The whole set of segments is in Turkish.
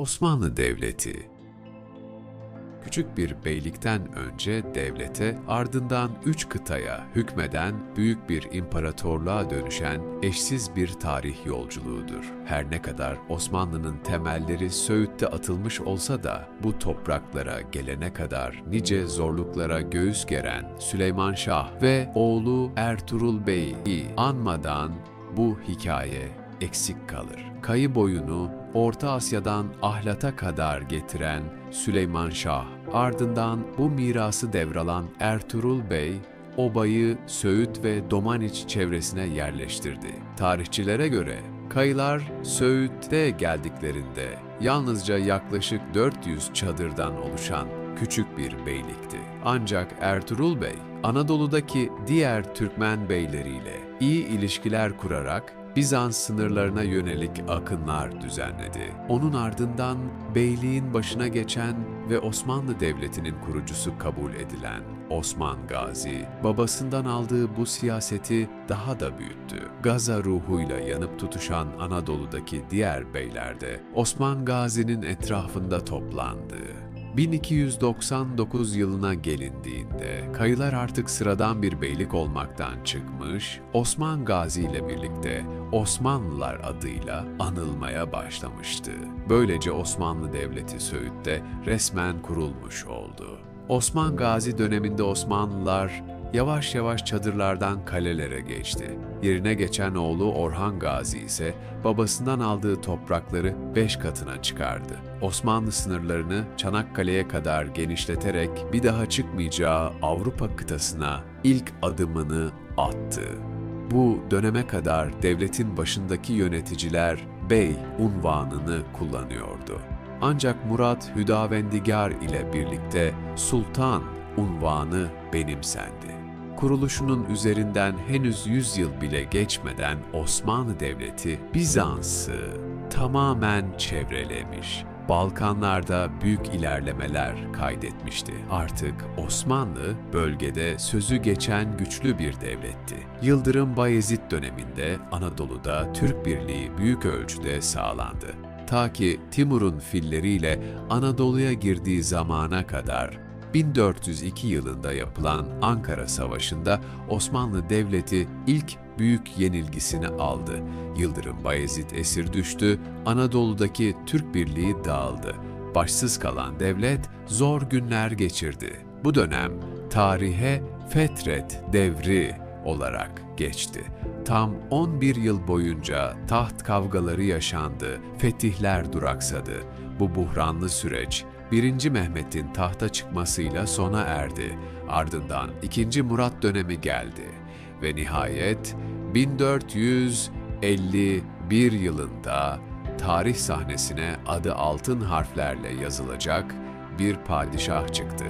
Osmanlı Devleti Küçük bir beylikten önce devlete, ardından üç kıtaya hükmeden büyük bir imparatorluğa dönüşen eşsiz bir tarih yolculuğudur. Her ne kadar Osmanlı'nın temelleri Söğüt'te atılmış olsa da bu topraklara gelene kadar nice zorluklara göğüs geren Süleyman Şah ve oğlu Ertuğrul Bey'i anmadan bu hikaye eksik kalır. Kayı boyunu Orta Asya'dan Ahlat'a kadar getiren Süleyman Şah, ardından bu mirası devralan Ertuğrul Bey, obayı Söğüt ve Domaniç çevresine yerleştirdi. Tarihçilere göre kayılar Söğüt'te geldiklerinde yalnızca yaklaşık 400 çadırdan oluşan küçük bir beylikti. Ancak Ertuğrul Bey, Anadolu'daki diğer Türkmen beyleriyle iyi ilişkiler kurarak Bizans sınırlarına yönelik akınlar düzenledi. Onun ardından beyliğin başına geçen ve Osmanlı Devleti'nin kurucusu kabul edilen Osman Gazi, babasından aldığı bu siyaseti daha da büyüttü. Gaza ruhuyla yanıp tutuşan Anadolu'daki diğer beyler de Osman Gazi'nin etrafında toplandı. 1299 yılına gelindiğinde kayılar artık sıradan bir beylik olmaktan çıkmış, Osman Gazi ile birlikte Osmanlılar adıyla anılmaya başlamıştı. Böylece Osmanlı Devleti Söğüt'te resmen kurulmuş oldu. Osman Gazi döneminde Osmanlılar yavaş yavaş çadırlardan kalelere geçti. Yerine geçen oğlu Orhan Gazi ise babasından aldığı toprakları beş katına çıkardı. Osmanlı sınırlarını Çanakkale'ye kadar genişleterek bir daha çıkmayacağı Avrupa kıtasına ilk adımını attı. Bu döneme kadar devletin başındaki yöneticiler bey unvanını kullanıyordu. Ancak Murat Hüdavendigar ile birlikte sultan unvanı benimsendi kuruluşunun üzerinden henüz 100 yıl bile geçmeden Osmanlı Devleti Bizans'ı tamamen çevrelemiş. Balkanlarda büyük ilerlemeler kaydetmişti. Artık Osmanlı bölgede sözü geçen güçlü bir devletti. Yıldırım Bayezid döneminde Anadolu'da Türk Birliği büyük ölçüde sağlandı. Ta ki Timur'un filleriyle Anadolu'ya girdiği zamana kadar 1402 yılında yapılan Ankara Savaşı'nda Osmanlı Devleti ilk büyük yenilgisini aldı. Yıldırım Bayezid esir düştü, Anadolu'daki Türk Birliği dağıldı. Başsız kalan devlet zor günler geçirdi. Bu dönem tarihe Fetret devri olarak geçti. Tam 11 yıl boyunca taht kavgaları yaşandı, fetihler duraksadı. Bu buhranlı süreç 1. Mehmet'in tahta çıkmasıyla sona erdi. Ardından 2. Murat dönemi geldi ve nihayet 1451 yılında tarih sahnesine adı altın harflerle yazılacak bir padişah çıktı.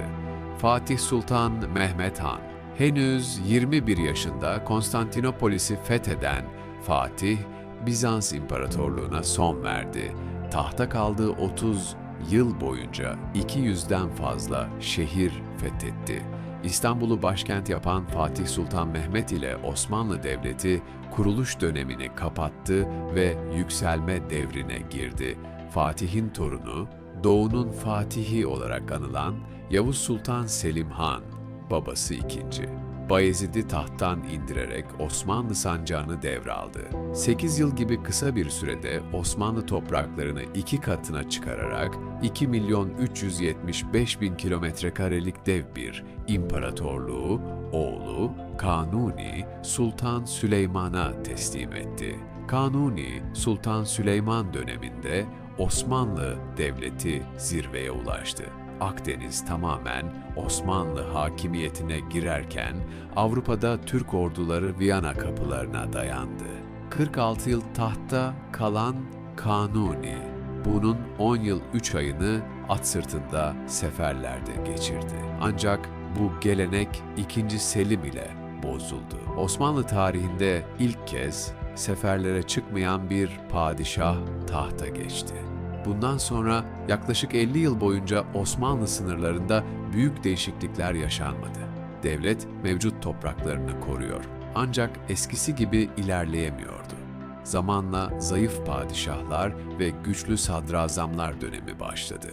Fatih Sultan Mehmet Han. Henüz 21 yaşında Konstantinopolis'i fetheden Fatih, Bizans İmparatorluğu'na son verdi. Tahta kaldığı 30 yıl boyunca 200'den fazla şehir fethetti. İstanbul'u başkent yapan Fatih Sultan Mehmet ile Osmanlı Devleti kuruluş dönemini kapattı ve yükselme devrine girdi. Fatih'in torunu, Doğu'nun Fatihi olarak anılan Yavuz Sultan Selim Han, babası ikinci. Bayezid'i tahttan indirerek Osmanlı sancağını devraldı. 8 yıl gibi kısa bir sürede Osmanlı topraklarını iki katına çıkararak 2 milyon 375 bin kilometre karelik dev bir imparatorluğu oğlu Kanuni Sultan Süleyman'a teslim etti. Kanuni Sultan Süleyman döneminde Osmanlı Devleti zirveye ulaştı. Akdeniz tamamen Osmanlı hakimiyetine girerken Avrupa'da Türk orduları Viyana kapılarına dayandı. 46 yıl tahtta kalan Kanuni, bunun 10 yıl 3 ayını at sırtında seferlerde geçirdi. Ancak bu gelenek 2. Selim ile bozuldu. Osmanlı tarihinde ilk kez seferlere çıkmayan bir padişah tahta geçti. Bundan sonra yaklaşık 50 yıl boyunca Osmanlı sınırlarında büyük değişiklikler yaşanmadı. Devlet mevcut topraklarını koruyor ancak eskisi gibi ilerleyemiyordu. zamanla zayıf padişahlar ve güçlü sadrazamlar dönemi başladı.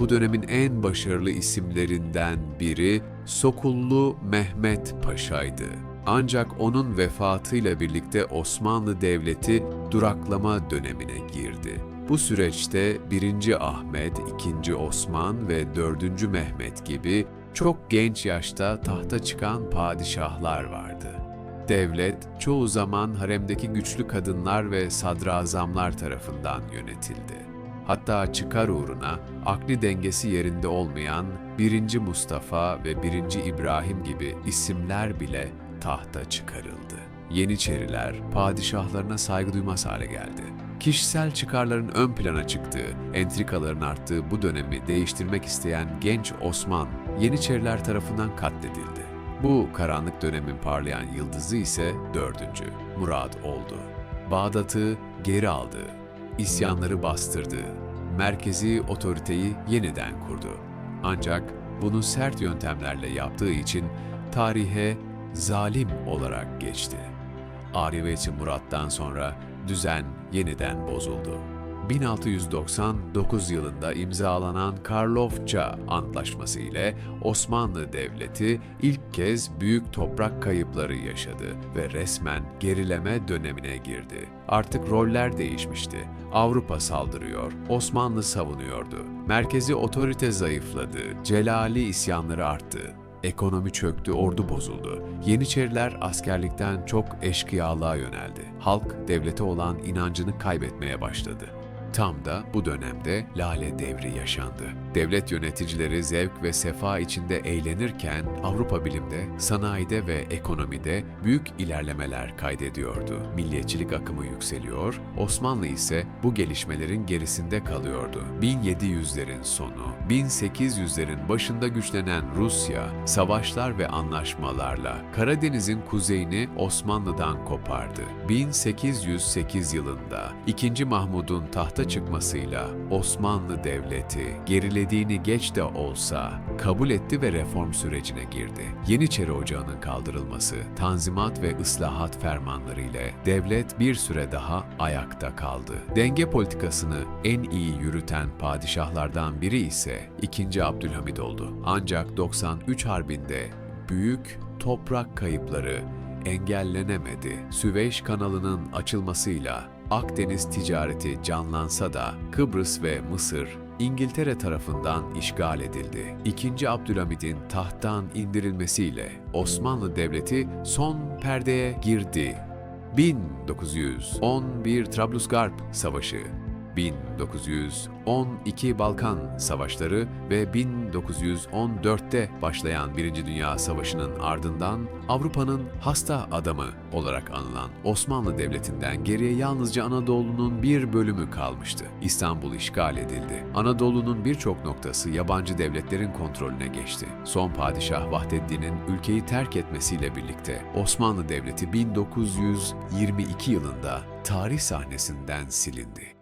Bu dönemin en başarılı isimlerinden biri Sokullu Mehmet Paşa'ydı. Ancak onun vefatıyla birlikte Osmanlı Devleti duraklama dönemine girdi. Bu süreçte 1. Ahmet, 2. Osman ve 4. Mehmet gibi çok genç yaşta tahta çıkan padişahlar vardı. Devlet çoğu zaman haremdeki güçlü kadınlar ve sadrazamlar tarafından yönetildi. Hatta çıkar uğruna akli dengesi yerinde olmayan 1. Mustafa ve 1. İbrahim gibi isimler bile tahta çıkarıldı. Yeniçeriler padişahlarına saygı duymaz hale geldi. Kişisel çıkarların ön plana çıktığı, entrikaların arttığı bu dönemi değiştirmek isteyen genç Osman, Yeniçeriler tarafından katledildi. Bu karanlık dönemin parlayan yıldızı ise dördüncü, Murad oldu. Bağdat'ı geri aldı, isyanları bastırdı, merkezi otoriteyi yeniden kurdu. Ancak bunu sert yöntemlerle yaptığı için tarihe zalim olarak geçti. Ariveti Murat'tan sonra düzen yeniden bozuldu. 1699 yılında imzalanan Karlofça Antlaşması ile Osmanlı Devleti ilk kez büyük toprak kayıpları yaşadı ve resmen gerileme dönemine girdi. Artık roller değişmişti. Avrupa saldırıyor, Osmanlı savunuyordu. Merkezi otorite zayıfladı, Celali isyanları arttı. Ekonomi çöktü, ordu bozuldu. Yeniçeriler askerlikten çok eşkıyalığa yöneldi. Halk devlete olan inancını kaybetmeye başladı. Tam da bu dönemde Lale Devri yaşandı. Devlet yöneticileri zevk ve sefa içinde eğlenirken Avrupa bilimde, sanayide ve ekonomide büyük ilerlemeler kaydediyordu. Milliyetçilik akımı yükseliyor, Osmanlı ise bu gelişmelerin gerisinde kalıyordu. 1700'lerin sonu, 1800'lerin başında güçlenen Rusya, savaşlar ve anlaşmalarla Karadeniz'in kuzeyini Osmanlı'dan kopardı. 1808 yılında 2. Mahmud'un tahta çıkmasıyla Osmanlı Devleti gerilediğini geç de olsa kabul etti ve reform sürecine girdi. Yeniçeri Ocağı'nın kaldırılması, tanzimat ve ıslahat fermanları ile devlet bir süre daha ayakta kaldı. Denge politikasını en iyi yürüten padişahlardan biri ise 2. Abdülhamid oldu. Ancak 93 Harbi'nde büyük toprak kayıpları engellenemedi. Süveyş kanalının açılmasıyla Akdeniz ticareti canlansa da Kıbrıs ve Mısır İngiltere tarafından işgal edildi. İkinci Abdülhamid'in tahttan indirilmesiyle Osmanlı Devleti son perdeye girdi. 1911 Trablusgarp Savaşı 1912 Balkan Savaşları ve 1914'te başlayan Birinci Dünya Savaşı'nın ardından Avrupa'nın hasta adamı olarak anılan Osmanlı Devleti'nden geriye yalnızca Anadolu'nun bir bölümü kalmıştı. İstanbul işgal edildi. Anadolu'nun birçok noktası yabancı devletlerin kontrolüne geçti. Son padişah Vahdettin'in ülkeyi terk etmesiyle birlikte Osmanlı Devleti 1922 yılında tarih sahnesinden silindi.